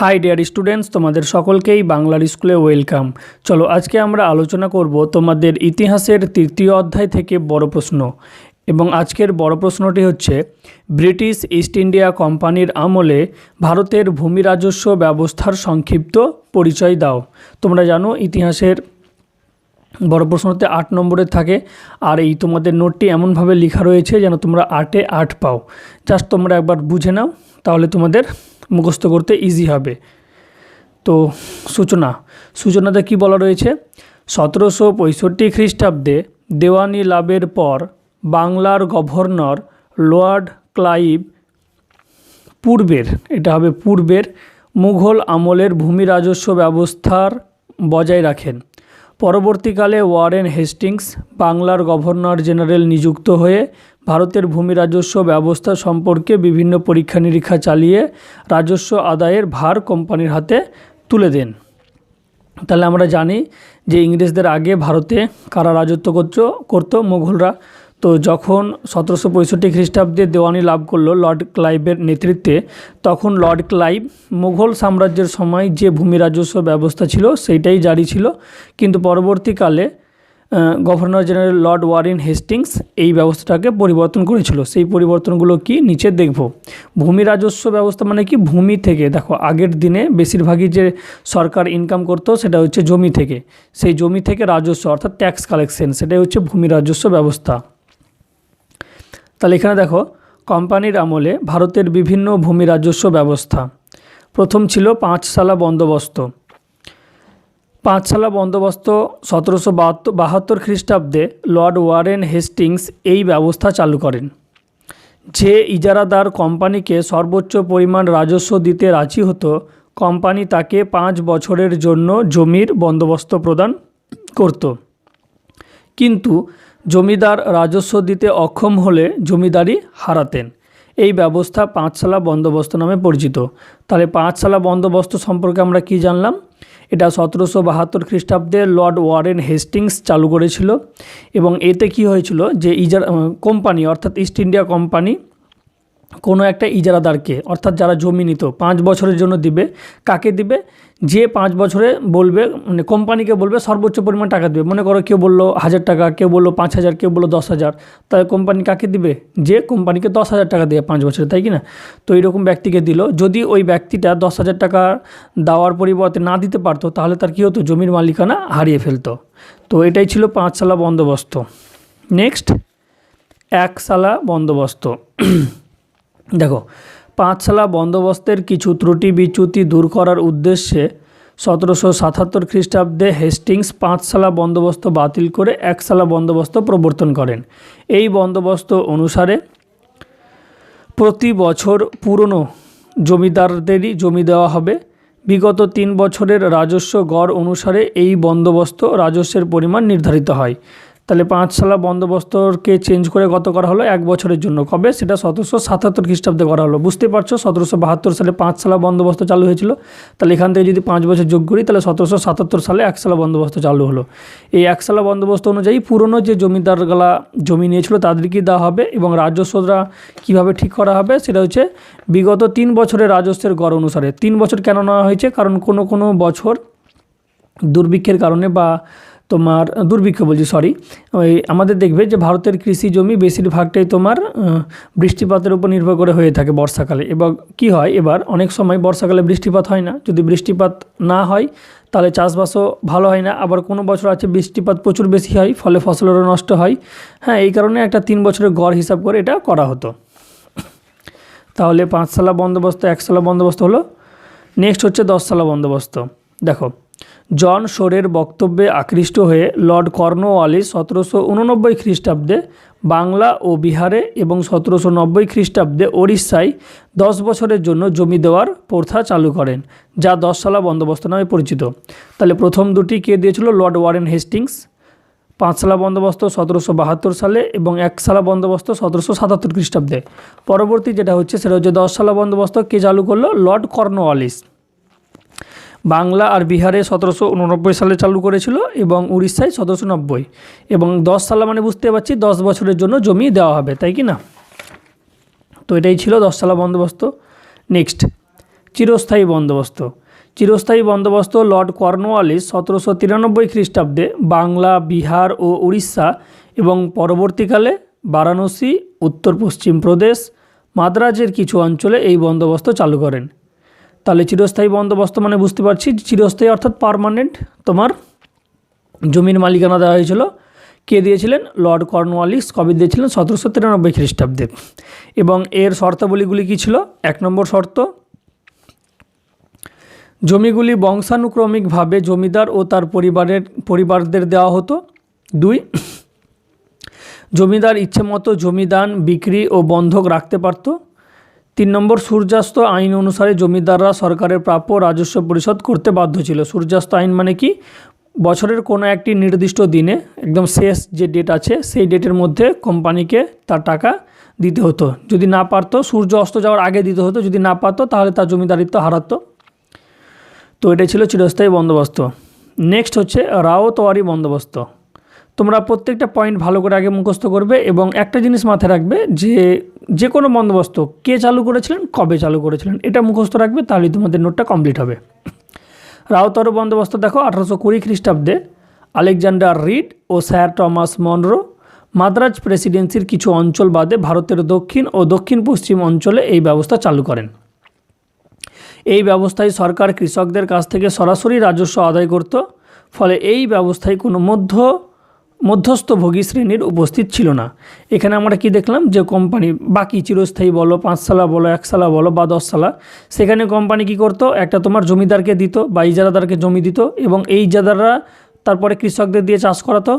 High dear students তোমাদের সকলকেই বাংলার স্কুলে ওয়েলকাম চলো, আজকে আমরা আলোচনা করব তোমাদের ইতিহাসের তৃতীয় অধ্যায় থেকে বড় প্রশ্ন। এবং আজকের বড় প্রশ্নটি হচ্ছে, ব্রিটিশ ইস্ট ইন্ডিয়া কোম্পানির আমলে ভারতের ভূমি রাজস্ব ব্যবস্থার সংক্ষিপ্ত পরিচয় দাও। তোমরা জানো, ইতিহাসের বড় প্রশ্নতে আট নম্বরে থাকে, আর এই তোমাদের নোটটি এমনভাবে লেখা রয়েছে যেন তোমরা আটে আট পাও। জাস্ট তোমরা একবার বুঝে নাও, তাহলে তোমাদের মুখস্থ করতে ইজি হবে। তো সূচনা, সূচনাতে কি বলা রয়েছে? সতেরোশো পঁয়ষট্টি খ্রিস্টাব্দে দেওয়ানি লাভের পর বাংলার গভর্নর লর্ড ক্লাইভ পূর্বের, এটা হবে পূর্বের, মুঘল আমলের ভূমি রাজস্ব ব্যবস্থার বজায় রাখেন। পরবর্তীকালে ওয়ারেন হেস্টিংস বাংলার গভর্নর জেনারেল নিযুক্ত হয়ে ভারতের ভূমি রাজস্ব ব্যবস্থা সম্পর্কে বিভিন্ন পরীক্ষা নিরীক্ষা চালিয়ে রাজস্ব আদায়ের ভার কোম্পানির হাতে তুলে দেন। তাহলে আমরা জানি যে ইংরেজদের আগে ভারতে কারা রাজত্ব করত, করতো মুঘলরা। তো যখন সতেরোশো পঁয়ষট্টি খ্রিস্টাব্দে দেওয়ানি লাভ করল লর্ড ক্লাইভের নেতৃত্বে, তখন লর্ড ক্লাইভ মুঘল সাম্রাজ্যের সময় যে ভূমি রাজস্ব ব্যবস্থা ছিল সেইটাই জারি ছিল। কিন্তু পরবর্তীকালে governor general lord Warren Hastings এই ব্যবস্থাটাকে পরিবর্তন করেছিল। সেই পরিবর্তনগুলো কি নিচে দেখব। ভূমি রাজস্ব ব্যবস্থা মানে কি? ভূমি থেকে। দেখো, আগের দিনে বেশিরভাগই যে সরকার ইনকাম করতো সেটা হচ্ছে জমি থেকে। সেই জমি থেকে রাজস্ব অর্থাৎ ট্যাক্স কালেকশন সেটাই হচ্ছে ভূমি রাজস্ব ব্যবস্থা। তাহলে এখানে দেখো, কোম্পানির আমলে ভারতের বিভিন্ন ভূমি রাজস্ব ব্যবস্থা। প্রথম ছিল পাঁচশালা বন্দোবস্ত। পাঁচশালা বন্দোবস্ত সতেরোশো বাহাত্তর বাহাত্তর খ্রিস্টাব্দে লর্ড ওয়ারেন হেস্টিংস এই ব্যবস্থা চালু করেন। যে ইজারাদার কোম্পানিকে সর্বোচ্চ পরিমাণ রাজস্ব দিতে রাজি হতো, কোম্পানি তাকে পাঁচ বছরের জন্য জমির বন্দোবস্ত প্রদান করত। কিন্তু জমিদার রাজস্ব দিতে অক্ষম হলে জমিদারি হারাতেন। এই ব্যবস্থা পাঁচশালা বন্দোবস্ত নামে পরিচিত। তাহলে পাঁচশালা বন্দোবস্ত সম্পর্কে আমরা কি জানলাম? এটা সতেরোশো বাহাত্তর খ্রিস্টাব্দে লর্ড ওয়ারেন হেস্টিংস চালু করেছিল এবং এতে কি হয়েছিল যে ইজার কোম্পানি, অর্থাৎ ইস্ট ইন্ডিয়া কোম্পানি কোনো একটা ইজারাদারকে, অর্থাৎ যারা জমি নিত, পাঁচ বছরের জন্য দিবে, কাকে দিবে? যে পাঁচ বছরে বলবে মানে কোম্পানিকে বলবে, সর্বোচ্চ পরিমাণ টাকা দেবে। মনে করো কেউ বলল হাজার টাকা, কেউ বলল পাঁচ হাজার, কেউ বলল দশ হাজার, তাহলে কোম্পানি কাকে দিবে? যে কোম্পানিকে দশ হাজার টাকা দেবে পাঁচ বছরে, তাই কি না? তো এইরকম ব্যক্তিকে দিল। যদি ওই ব্যক্তিটা দশ হাজার টাকা দেওয়ার পরিবর্তে না দিতে পারতো, তাহলে তার কী হতো? জমির মালিকানা হারিয়ে ফেলতো। তো এটাই ছিল পাঁচশালা বন্দোবস্ত। নেক্সট একশালা বন্দোবস্ত। দেখো পাঁচশালা বন্দোবস্তের কিছু ত্রুটি বিচ্যুতি দূর করার উদ্দেশ্যে সতেরোশো সাতাত্তর খ্রিস্টাব্দে হেস্টিংস পাঁচশালা বন্দোবস্ত বাতিল করে একশালা বন্দোবস্ত প্রবর্তন করেন। এই বন্দোবস্ত অনুসারে প্রতি বছর পুরনো জমিদারদেরই জমি দেওয়া হবে। বিগত তিন বছরের রাজস্ব গড় অনুসারে এই বন্দোবস্ত রাজস্বের পরিমাণ নির্ধারিত হয়। তাহলে পাঁচশালা বন্দোবস্তকে চেঞ্জ করে কত করা হলো এক বছরের জন্য। কবে? সেটা সতেরোশো সাতাত্তর খ্রিস্টাব্দে করা হলো। বুঝতে পারছ, সতেরোশো বাহাত্তর সালে পাঁচশালা বন্দোবস্ত চালু হয়েছিল। তাহলে এখান থেকে যদি পাঁচ বছর যোগ করি, তাহলে সতেরোশো সাতাত্তর সালে একশালা বন্দোবস্ত চালু হলো। এই একশালা বন্দোবস্ত অনুযায়ী পুরনো যে জমিদারগুলা জমি নিয়েছিল তাদেরকেই দেওয়া হবে এবং রাজস্বরা কীভাবে ঠিক করা হবে, সেটা হচ্ছে বিগত তিন বছরের রাজস্বের গড় অনুসারে। তিন বছর কেন নেওয়া হয়েছে? কারণ কোনো কোনো বছর দুর্ভিক্ষের কারণে বা তোমার দুর্ভিক্ষ বলছি সরি ওই আমাদের দেখবে যে ভারতের কৃষি জমি বেশিরভাগটাই তোমার বৃষ্টিপাতের উপর নির্ভর করে হয়ে থাকে বর্ষাকালে। এবং কি হয়, এবার অনেক সময় বর্ষাকালে বৃষ্টিপাত হয় না। যদি বৃষ্টিপাত না হয়, তাহলে চাষবাসও ভালো হয় না। আবার কোনো বছর আছে বৃষ্টিপাত প্রচুর বেশি হয়, ফলে ফসলেরও নষ্ট হয়। হ্যাঁ এই কারণে একটা তিন বছরের গড় হিসাব করে এটা করা হতো। তাহলে পাঁচশালা বন্দোবস্ত একশালা বন্দোবস্ত হলো। নেক্সট হচ্ছে দশশালা বন্দোবস্ত। দেখো জন শোরের বক্তব্যে আকৃষ্ট হয়ে লর্ড কর্নওয়ালিস সতেরোশো উননব্বই খ্রিস্টাব্দে বাংলা ও বিহারে এবং সতেরোশো নব্বই খ্রিস্টাব্দে ওড়িশায় দশ বছরের জন্য জমি দেওয়ার প্রথা চালু করেন, যা দশশালা বন্দোবস্ত নামে পরিচিত। তাহলে প্রথম দুটি কে দিয়েছিল? Lord Warren Hastings. পাঁচশালা বন্দোবস্ত সতেরোশো বাহাত্তর সালে এবং একশালা বন্দোবস্ত সতেরোশো সাতাত্তর খ্রিস্টাব্দে। পরবর্তী যেটা হচ্ছে, সেটা হচ্ছে দশশালা বন্দোবস্ত কে চালু করল? Lord Cornwallis. বাংলা আর বিহারে সতেরোশো উননব্বই সালে চালু করেছিল এবং উড়িষ্যায় সতেরোশো নব্বই। এবং দশ সালে মানে বুঝতে পারছি দশ বছরের জন্য জমি দেওয়া হবে, তাই কি না? তো এটাই ছিল দশ সালা বন্দোবস্ত। নেক্সট, চিরস্থায়ী বন্দোবস্ত। চিরস্থায়ী বন্দোবস্ত লর্ড কর্নওয়ালিস সতেরোশো তিরানব্বই খ্রিস্টাব্দে বাংলা, বিহার ও উড়িষ্যা এবং পরবর্তীকালে বারাণসী উত্তর পশ্চিম প্রদেশ, মাদ্রাজের কিছু অঞ্চলে এই বন্দোবস্ত চালু করেন। তাহলে চিরস্থায়ী বন্দোবস্ত মানে বুঝতে পারছি, চিরস্থায়ী অর্থাৎ পার্মানেন্ট তোমার জমির মালিকানা দেওয়া হয়েছিল। কে দিয়েছিলেন? লর্ড কর্নওয়ালিস কবে দিয়েছিলেন? সতেরোশো তিরানব্বই খ্রিস্টাব্দে। এবং এর শর্তাবলীগুলি কী ছিল? এক নম্বর শর্ত, জমিগুলি বংশানুক্রমিকভাবে জমিদার ও তার পরিবারের, পরিবারদের দেওয়া হতো। দুই, জমিদার ইচ্ছে মতো জমিদান, বিক্রি ও বন্ধক রাখতে পারত। তিন নম্বর সূর্যাস্ত আইন অনুসারে জমিদাররা সরকারের প্রাপ্য রাজস্ব পরিশোধ করতে বাধ্য ছিল। সূর্যাস্ত আইন মানে কি? বছরের কোনো একটি নির্দিষ্ট দিনে, একদম শেষ যে ডেট আছে, সেই ডেটের মধ্যে কোম্পানিকে তার টাকা দিতে হতো। যদি না পারতো, সূর্য অস্ত যাওয়ার আগে দিতে হতো, যদি না পারতো, তাহলে তার জমিদারিত্ব হারাতো। তো এটা ছিল চিরস্থায়ী বন্দোবস্ত। নেক্সট হচ্ছে রাওতোয়ারি বন্দোবস্ত। তোমরা প্রত্যেকটা পয়েন্ট ভালো করে আগে মুখস্থ করবে এবং একটা জিনিস মাথায় রাখবে যে যে কোনো বন্দোবস্ত কে চালু করেছিলেন, কবে চালু করেছিলেন, এটা মুখস্থ রাখবে, তাহলেই তোমাদের নোটটা কমপ্লিট হবে। রাওতর বন্দোবস্ত দেখো, আঠারোশো কুড়ি খ্রিস্টাব্দে আলেকজান্ডার রিড ও স্যার টমাস মনরো মাদ্রাজ প্রেসিডেন্সির কিছু অঞ্চল বাদে ভারতের দক্ষিণ ও দক্ষিণ পশ্চিম অঞ্চলে এই ব্যবস্থা চালু করেন। এই ব্যবস্থায় সরকার কৃষকদের কাছ থেকে সরাসরি রাজস্ব আদায় করত, ফলে এই ব্যবস্থায় কোনো মধ্য মধ্যস্থভোগী শ্রেণির উপস্থিত ছিল না। এখানে আমরা কি দেখলাম যে কোম্পানি বাকি চিরস্থায়ী বলো, পাঁচ সালা বলো, এক সালা বলো বা দশ সালা, সেখানে কোম্পানি কি করতো? একটা তোমার জমিদারকে দিত বা ইজারাদারকে জমি দিত এবং এই ইজাদাররা তারপরে কৃষকদের দিয়ে চাষ করাতো।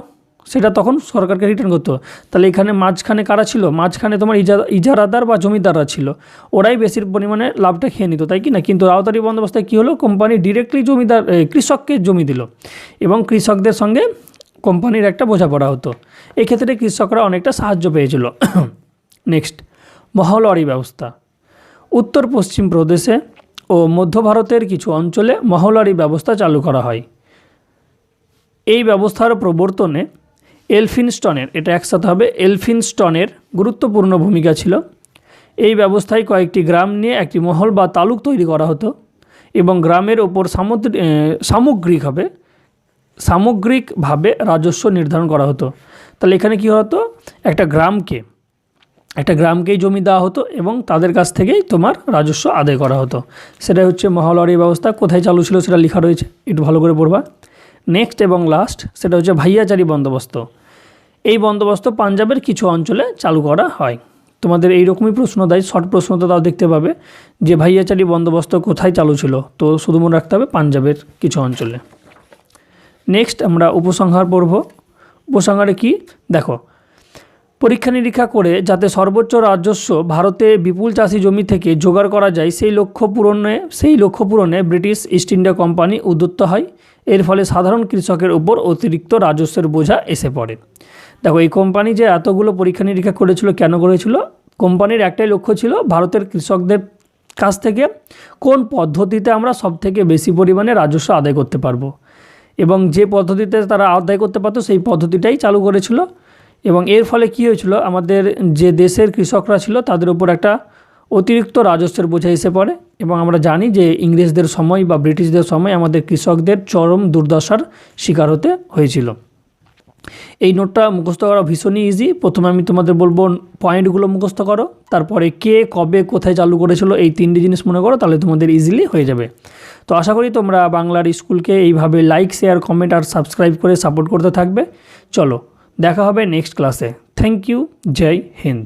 সেটা তখন সরকারকে রিটার্ন করতো তাহলে এখানে মাঝখানে কারা ছিল? মাঝখানে তোমার ইজা, ইজারাদার বা জমিদাররা ছিল। ওরাই বেশির পরিমাণে লাভটা খেয়ে নিত, তাই কি না? কিন্তু রাওতারি বন্দোবস্তায় কী হলো? কোম্পানি ডিরেক্টলি জমিদার কৃষককে জমি দিল এবং কৃষকদের সঙ্গে কোম্পানির একটা বোঝাপড়া হতো। এক্ষেত্রে কৃষকরা অনেকটা সাহায্য পেয়েছিল। নেক্সট মহলওয়ারি ব্যবস্থা। উত্তর পশ্চিম প্রদেশে ও মধ্য ভারতের কিছু অঞ্চলে মহলওয়ারি ব্যবস্থা চালু করা হয়। এই ব্যবস্থার প্রবর্তনে এলফিনস্টনের, এটা একসাথে হবে, এলফিনস্টনের গুরুত্বপূর্ণ ভূমিকা ছিল। এই ব্যবস্থায় কয়েকটি গ্রাম নিয়ে একটি মহল বা তালুক তৈরি করা হতো এবং গ্রামের ওপর সামুদ্রিক সামগ্রিকভাবে সামগ্রিকভাবে রাজস্ব নির্ধারণ করা হতো। তাহলে এখানে কী হতো? একটা গ্রামকে, একটা গ্রামকেই জমি দেওয়া হতো এবং তাদের কাছ থেকেই তোমার রাজস্ব আদায় করা হতো। সেটাই হচ্ছে মহলওয়ারি ব্যবস্থা। কোথায় চালু ছিল সেটা লেখা রয়েছে। একটু ভালো করে পড়বা। নেক্সট এবং লাস্ট সেটা হচ্ছে ভাইয়াচারি বন্দোবস্ত। এই বন্দোবস্ত পাঞ্জাবের কিছু অঞ্চলে চালু করা হয়। তোমাদের এইরকমই প্রশ্ন দেয় শর্ট প্রশ্ন তো তাও দেখতে পাবে যে ভাইয়াচারি বন্দোবস্ত কোথায় চালু ছিল। তো শুধু মনে রাখতে হবে পাঞ্জাবের কিছু অঞ্চলে। নেক্সট আমরা উপসংহার পড়ব। উপসংহারে কি? দেখো, পরীক্ষা নিরীক্ষা করে যাতে সর্বোচ্চ রাজস্ব ভারতে বিপুল চাষি জমি থেকে জোগাড় করা যায়, সেই লক্ষ্য পূরণে, সেই লক্ষ্য পূরণে ব্রিটিশ ইস্ট ইন্ডিয়া কোম্পানি উদ্যুক্ত হয়। এর ফলে সাধারণ কৃষকের উপর অতিরিক্ত রাজস্বের বোঝা এসে পড়ে। দেখো, এই কোম্পানি যে এতগুলো পরীক্ষা নিরীক্ষা করেছিল, কেন করেছিল? কোম্পানির একটাই লক্ষ্য ছিল ভারতের কৃষকদের কাছ থেকে কোন পদ্ধতিতে আমরা সবথেকে বেশি পরিমাণে রাজস্ব আদায় করতে পারব। এবং যে পদ্ধতিতে তারা আদায় করতে পারতো, সেই পদ্ধতিটাই চালু করেছিল। এবং এর ফলে কী হয়েছিল, আমাদের যে দেশের কৃষকরা ছিল, তাদের উপর একটা অতিরিক্ত রাজস্বের বোঝা এসে পড়ে। এবং আমরা জানি যে ইংরেজদের সময় বা ব্রিটিশদের সময় আমাদের কৃষকদের চরম দুর্দশার শিকার হতে হয়েছিল। এই নোটটা মুখস্থ করা ভীষণই ইজি প্রথমে আমি তোমাদের বলব পয়েন্টগুলো মুখস্থ করো। তারপরে কে, কবে, কোথায় চালু করেছিল, এই তিনটি জিনিস মনে করো, তাহলে তোমাদের ইজিলি হয়ে যাবে। তো আশা করি তোমরা বাংলার স্কুলকে এইভাবে লাইক শেয়ার কমেন্ট আর সাবস্ক্রাইব করে সাপোর্ট করতে থাকবে। চলো, দেখা হবে নেক্সট ক্লাসে থ্যাংক ইউ জয় হিন্দ